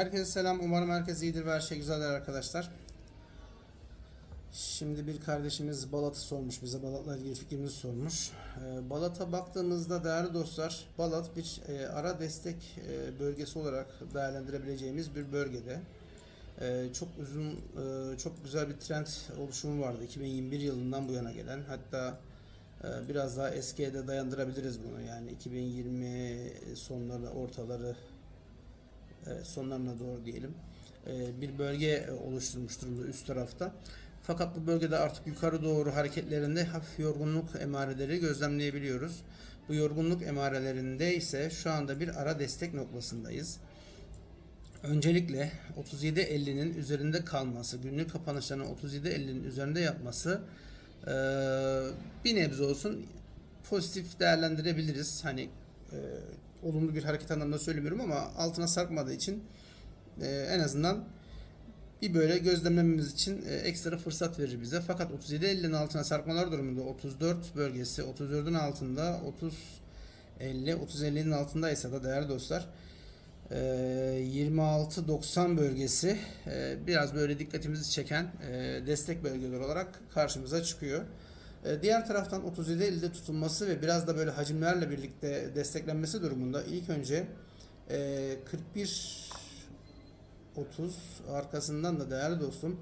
Herkese selam. Umarım herkes iyidir ve her şey güzeldir arkadaşlar. Şimdi bir kardeşimiz Balat'ı sormuş bize. Balat'la ilgili fikrimizi sormuş. Ee, Balat'a baktığımızda değerli dostlar, Balat bir e, ara destek e, bölgesi olarak değerlendirebileceğimiz bir bölgede. E, çok uzun, çok güzel bir trend oluşumu vardı 2021 yılından bu yana gelen. Hatta biraz daha eskiye de dayandırabiliriz bunu. Yani 2020 sonları, ortaları sonlarına doğru diyelim e, bir bölge e, oluşturmuş durumda üst tarafta. Fakat bu bölgede artık yukarı doğru hareketlerinde hafif yorgunluk emareleri gözlemleyebiliyoruz. Bu yorgunluk emarelerinde ise şu anda bir ara destek noktasındayız. Öncelikle 37.50'nin üzerinde kalması, günlük kapanışlarını 37.50'nin üzerinde yapması e, bir nebze olsun pozitif değerlendirebiliriz. Hani e, olumlu bir hareket anlamında söylemiyorum ama altına sarkmadığı için e, en azından bir böyle gözlemlememiz için e, ekstra fırsat verir bize. Fakat 37.50'nin altına sarkmalar durumunda 34 bölgesi 34'ün altında 30 50 30 50'nin altındaysa da değerli dostlar e, 26-90 bölgesi e, biraz böyle dikkatimizi çeken e, destek bölgeler olarak karşımıza çıkıyor. E, Diğer taraftan 37.50'de tutulması ve biraz da böyle hacimlerle birlikte desteklenmesi durumunda ilk önce e, 41 30 arkasından da değerli dostum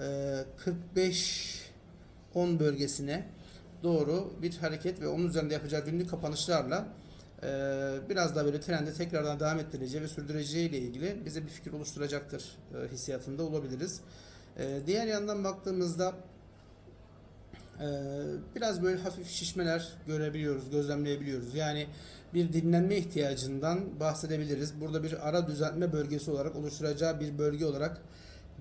e, 45 10 bölgesine doğru bir hareket ve onun üzerinde yapacağı günlük kapanışlarla e, biraz daha böyle trende tekrardan devam ettireceği ve sürdüreceği ile ilgili bize bir fikir oluşturacaktır e, hissiyatında olabiliriz. E, Diğer yandan baktığımızda biraz böyle hafif şişmeler görebiliyoruz, gözlemleyebiliyoruz. Yani bir dinlenme ihtiyacından bahsedebiliriz. Burada bir ara düzeltme bölgesi olarak oluşturacağı bir bölge olarak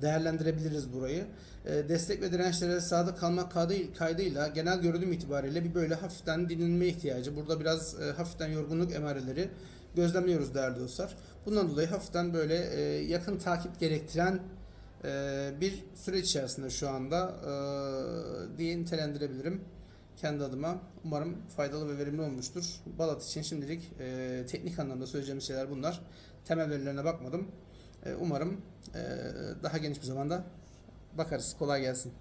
değerlendirebiliriz burayı. Ee, Destek ve dirençlere sadık kalmak kaydı- kaydıyla genel görünüm itibariyle bir böyle hafiften dinlenme ihtiyacı. Burada biraz e, hafiften yorgunluk emareleri gözlemliyoruz değerli dostlar. Bundan dolayı hafiften böyle e, yakın takip gerektiren ee, bir süreç içerisinde şu anda ee, diye nitelendirebilirim kendi adıma. Umarım faydalı ve verimli olmuştur. Balat için şimdilik ee, teknik anlamda söyleyeceğim şeyler bunlar. Temel verilerine bakmadım. Ee, umarım ee, daha geniş bir zamanda bakarız. Kolay gelsin.